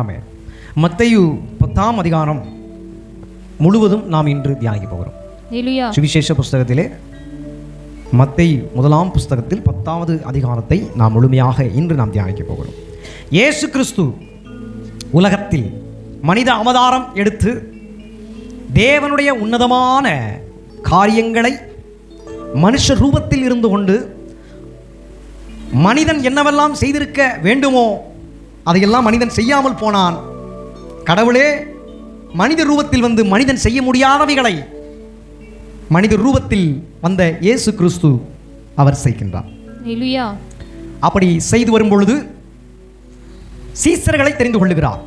ஆமே மத்தையு பத்தாம் அதிகாரம் முழுவதும் நாம் இன்று தியானிக்க போகிறோம். சுவிசேஷ புஸ்தகத்திலே மத்தை முதலாம் புஸ்தகத்தில் பத்தாவது அதிகாரத்தை நாம் முழுமையாக இன்று நாம் தியானிக்க போகிறோம். இயேசு கிறிஸ்து உலகத்தில் மனித அவதாரம் எடுத்து தேவனுடைய உன்னதமான காரியங்களை மனுஷ ரூபத்தில் இருந்து கொண்டு மனிதன் என்னவெல்லாம் செய்திருக்க வேண்டுமோ அதையெல்லாம் மனிதன் செய்யாமல் போனான். கடவுளே மனித ரூபத்தில் வந்து மனிதன் செய்ய முடியாதவைகளை மனித ரூபத்தில் வந்த இயேசு கிறிஸ்து அவர் செய்கின்றார். அப்படி செய்து வரும் பொழுது சீசர்களை தெரிந்து கொள்ளுகிறார்.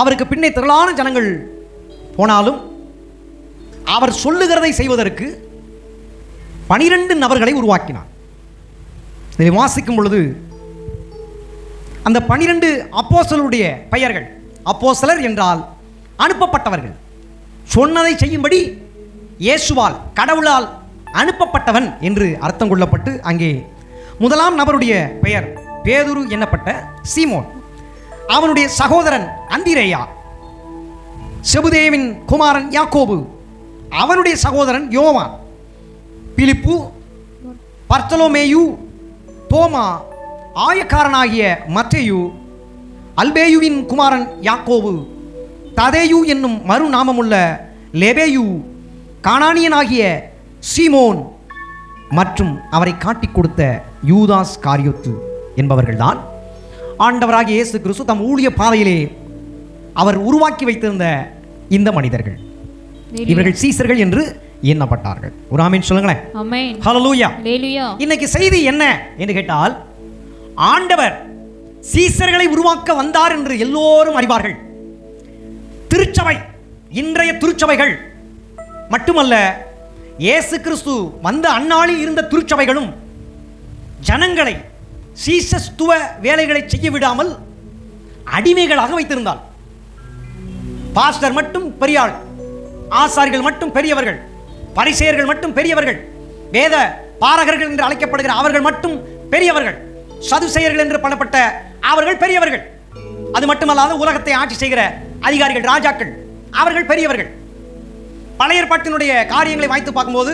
அவருக்கு பின்னே திரளான ஜனங்கள் போனாலும் அவர் சொல்லுகிறதை செய்வதற்கு பனிரெண்டு நபர்களை உருவாக்கினார். இதை வாசிக்கும் பொழுது அந்த பனிரெண்டு அப்போசலருடைய பெயர்கள். அப்போசலர் என்றால் அனுப்பப்பட்டவர்கள். சொன்னதை செய்யும்படி இயேசுவால் கடவுளால் அனுப்பப்பட்டவன் என்று அர்த்தம் கொள்ளப்பட்டு அங்கே முதலாம் நபருடைய பெயர் பேதுரு என்னப்பட்ட சீமோன். அவனுடைய சகோதரன் அந்திரேயா. செபுதேவின் குமாரன் யாக்கோபு. அவனுடைய சகோதரன் யோவான். பிலிப்பு பர்த்தலோமேயு தோமா ஆயக்காரனாகிய மத்தேயு அல்பேயுவின் குமாரன் யாக்கோபு ததேயு என்னும் மறுநாமமுள்ள லெபேயு கானானியனாகிய சீமோன் மற்றும் அவரை காட்டிக் கொடுத்த யூதாஸ் காரியோத்து என்பவர்கள்தான். ஆண்டவராகிய இயேசு கிறிஸ்து தம் ஊழிய பாதையிலே அவர் உருவாக்கி வைத்திருந்த இந்த மனிதர்கள். இவர்கள் சீசர்கள் என்று எண்ணப்பட்டார்கள். ஒரு ஆமீன் சொல்லுங்களேன். இன்னைக்கு செய்தி என்ன என்று கேட்டால் ஆண்டவர் சீசர்களை உருவாக்க வந்தார் என்று எல்லோரும் அறிவார்கள். திருச்சபை இன்றைய திருச்சபைகள் மட்டுமல்ல இயேசு கிறிஸ்து வந்த அந்நாளில் இருந்த திருச்சபைகளும் ஜனங்களை சீசஸ்துவ வேலைகளை செய்ய விடாமல் அடிமைகளாக வைத்திருந்தார். பாஸ்டர் மட்டும் பெரியாள் ஆசாரிகள் மட்டும் பெரியவர்கள் பரிசெயர்கள் மட்டும் பெரியவர்கள் வேத பாரகர்கள் என்று அழைக்கப்படுகிற அவர்கள் மட்டும் பெரியவர்கள். சதுசெயர்கள் என்று பண்ணப்பட்ட அவர்கள் பெரியவர்கள். அது மட்டுமல்லாத உலகத்தை ஆட்சி செய்கிற அதிகாரிகள் ராஜாக்கள் அவர்கள் பெரியவர்கள். பழைய ஏற்பாட்டினுடைய காரியங்களை வாய்த்து பார்க்கும்போது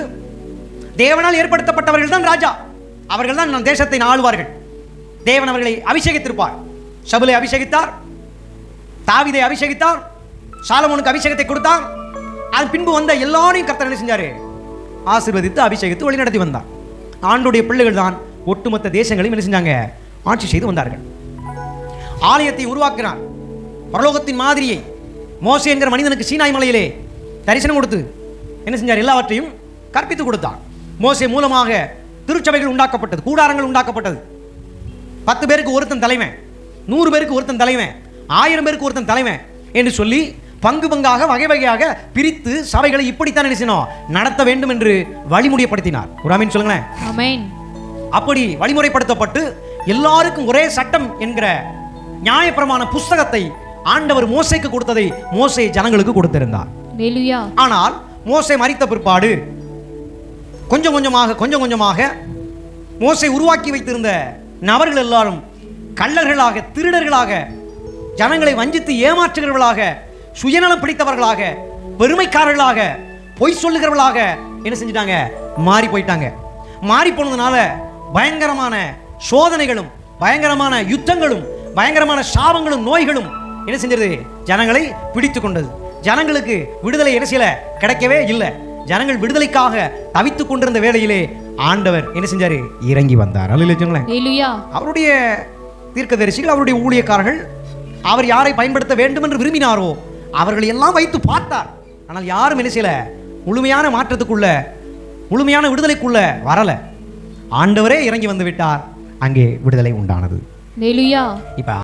தேவனால் ஏற்படுத்தப்பட்டவர்கள் தான் ராஜா. அவர்கள் தான் நம் தேசத்தை ஆளுவார்கள் தேவன் அவர்களை அபிஷேகித்திருப்பார். சபுலை அபிஷேகித்தார். தாவிதை அபிஷேகித்தார். சாலமோனுக்கு அபிஷேகத்தை கொடுத்தார். அது பின்பு வந்த எல்லாரையும் கர்த்தர் என்ன செஞ்சாரு? ஆசிர்வதித்து அபிஷேகித்து வழிநடத்தி வந்தார். ஆண்டுடைய பிள்ளைகள் தான் ஒட்டுமொத்த தேசங்களையும் என்ன செஞ்சாங்க? ஆட்சி செய்து வந்தார்கள். ஆலயத்தை உருவாக்கினார். பரலோகத்தின் மாதிரியை மோசே என்கிற மனிதனுக்கு சீனாய் மலையிலே தரிசனம் கொடுத்து என்ன செஞ்சார்? எல்லாவற்றையும் கற்பித்து கொடுத்தார். மோசே மூலமாக திருச்சபைகள் உண்டாக்கப்பட்டது கூடாரங்கள் உண்டாக்கப்பட்டது. பத்து பேருக்கு ஒருத்தன் தலைவன் நூறு பேருக்கு ஒருத்தன் தலைவன் ஆயிரம் பேருக்கு ஒருத்தன் தலைவன் என்று சொல்லி பங்கு பங்காக வகை வகையாக பிரித்து சபைகளை இப்படித்தான் என்ன செய்யணும் நடத்த வேண்டும் என்று வழிமுறைப்படுத்தினார் ஒரு சொல்லுங்களேன். அப்படி வழிமுறைப்படுத்தப்பட்டு எல்லாருக்கும் ஒரே சட்டம் என்கிற நியாயப்பிரமாண புஸ்தகத்தை ஆண்டவர் மோசேக்கு கொடுத்ததை மோசே ஜனங்களுக்கு கொடுத்திருந்தார். ஆனால் மோசே மரித்த பிற்பாடு கொஞ்சம் கொஞ்சமாக கொஞ்சம் கொஞ்சமாக மோசே உருவாக்கி வைத்திருந்த நபர்கள் எல்லாரும் கள்ளர்களாக திருடர்களாக ஜனங்களை வஞ்சித்து ஏமாற்றுகிறவர்களாக சுயநலம் பிடித்தவர்களாக பெருமைக்காரர்களாக பொய் சொல்லுகிறவர்களாக என்ன செஞ்சிட்டாங்க? மாறி போயிட்டாங்க. மாறி போனதுனால பயங்கரமான சோதனைகளும் பயங்கரமான யுத்தங்களும் பயங்கரமான சாபங்களும் நோய்களும் என்ன செஞ்சது ஜனங்களை பிடித்து கொண்டது. ஜனங்களுக்கு விடுதலை என்ன செய்யல? கிடைக்கவே இல்லை. ஜனங்கள் விடுதலைக்காக தவித்துக் கொண்டிருந்த வேளையிலே ஆண்டவர் என்ன செஞ்சாரு? இறங்கி வந்தார். அவருடைய தீர்க்கதரிசிகள் அவருடைய ஊழியக்காரர்கள் அவர் யாரை பயன்படுத்த வேண்டும் என்று விரும்பினாரோ அவர்களை எல்லாம் வைத்து பார்த்தார். ஆனால் யாரும் என்ன செய்யல? முழுமையான மாற்றத்துக்குள்ள முழுமையான விடுதலைக்குள்ள வரல. ஆண்டவரே இறங்கி வந்து விட்டார் அங்கே விடுதலை உண்டானது. இப்போ